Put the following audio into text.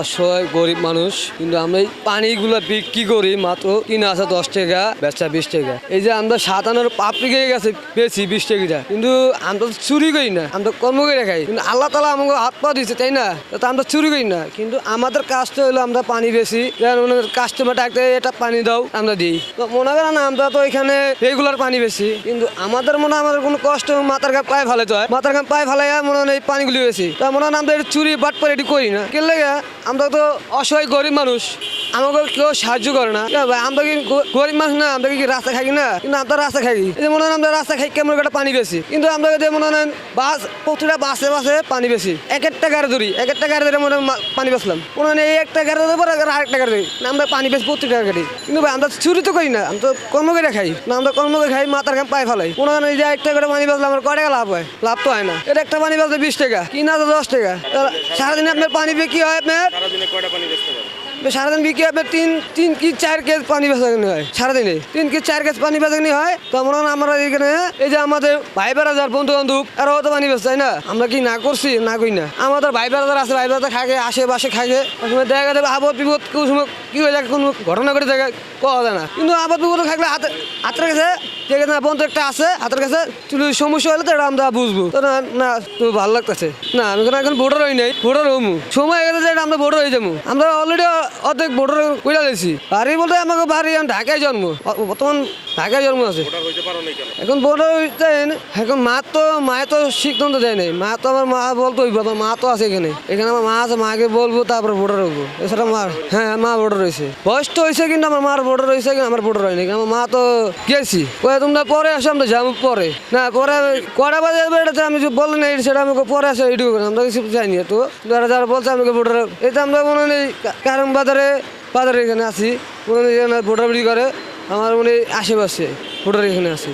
অসহায়, গরিব মানুষ। কিন্তু আমরা এই পানিগুলো বিক্রি করি মাত্র কিনে আছে দশ টাকা, বেচা বিশ টাকা। এই যে আমরা সাতানোর পাপড়ি গিয়ে গেছে বেশি বিশ টাকা কিন্তু আমরা তো চুরি করি না, আমরা কর্ম করে খাই। কিন্তু আল্লাহ তালা আমাকে হাত পা দিচ্ছে তাই না? তো আমরা চুরি করি না। কিন্তু আমাদের কাজটা হলো আমরা পানি বেশি কাস্টমার ডাকতে এটা পানি দাও, আমরা দিই। তো মনে করেন আমরা তো এখানে রেগুলার পানি বেশি কিন্তু আমাদের মনে হয় আমাদের কোনো কষ্ট মাথার ঘাম পায়ে ফেলাতে হয়। মাথার ঘাম পায়ে ফেলাই মনে হয় এই পানিগুলি বেশি তা মনে হয় আমরা চুরি বাট করে এটি করি না। কেন লাগে? আমরা তো অসহায় গরিব মানুষ। আমাকে কেউ সাহায্য করে না। ভাই, আমরা কি গরিব মানুষ না, আমরা কি রাস্তা খাই না? কিন্তু আমরা রাস্তা খাই। যে মনে হয় আমরা রাস্তা খাই, কেমন একটা পানি বেশি? কিন্তু আমরা যদি মনে হয় বাস প্রতিটা বাসে বাসে পানি বেশি। এক একটা গাড়ি ধরি, এক একটা গাড়ি ধরে মনে পানি বেসলাম মনে হয় এই একটা গাড়ি ধরে পরে আরেকটা গাড়ি ধরি। না, আমরা পানি বেশি প্রত্যেকটা গাড়ি। কিন্তু ভাই, আমরা চুরি তো করি না, আমরা তো কর্ম করে খাই। না, আমরা কর্ম করে খাই, মাথার ঘাম পায়ে ফেলাই। মনে হয় যে একটা করে পানি বেসলাম আমার কয় টাকা লাভ হয়? লাভ তো হয় না। এটা একটা পানি বেসলে বিশ টাকা, কিনা তো দশ টাকা। সারাদিনে আপনার পানি পেয়ে কি হয় আপনার? সারাদিনে বিক্রি হবে তিন তিন কি চার কেজ পানি বেচাকেনি হয়, সারাদিনে। তিন কি চার কেজ পানি বেচাকেনি হয়, তো হয় আমরা এখানে, এই যে আমাদের ভাই বেড়াজার বন্ধু বান্ধব আর তো পানি বেচতে না? আমরা কি না করছি? না করি না। আমাদের ভাই বেড়াজার আছে, ভাই বেড়াজার খাগে আশেপাশে খাগে দেখা যাবে আবদ বিপদ কেউ কি হয়ে যায় কোনো ঘটনা করে দেখা পাওয়া যায় না। কিন্তু আপদ বিপদ থাকলে হাতে হাতের কাছে ঠিক আছে না বন্ধু একটা আছে হাতের কাছে চুলি সমস্যা হলে তো এটা আমরা বুঝব। তো না না তো ভালো লাগতেছে। না আমি কোনো এখন ভোটার হই নাই ভোটার হমু। সময় গেলে যে আমরা ভোটার হয়ে যাব। আমরা অলরেডি অর্ধেক ভোটার কইরা গেছি বাড়ি বলতে আমাকে বাড়ি আমি ঢাকায় জন্ম। বর্তমান ঢাকায় জন্ম আছে। এখন ভোটার হইতে এখন মা তো মায়ে তো সিদ্ধান্ত দেয় নাই। মা তো আমার মা বলতো মা তো আছে এখানে। এখানে আমার মা আছে মাকে বলব তারপরে ভোটার হব এছাড়া মার হ্যাঁ মা ভোটার হয়েছে বয়স তো হয়েছে কিন্তু আমার মার ভোটার হয়েছে কিন্তু আমার ভোটার হয়নি আমার মা তো গেছি। কয়ে, তোমরা পরে আসো, আমরা যাব পরে। না, পরে কটা বাজে বেড়াতে আমি বললেন এই সেটা আমাকে পরে আসে এইটুকু আমরা কিছু যাইনি তো যারা যারা বলছে আমাকে ভোটার তো আমরা মনে নেই কারণ বাজারে বাজারে এখানে আছি। মনে এখানে ভোটার করে, আমার মনে আশেপাশে ভোটার এখানে আছি।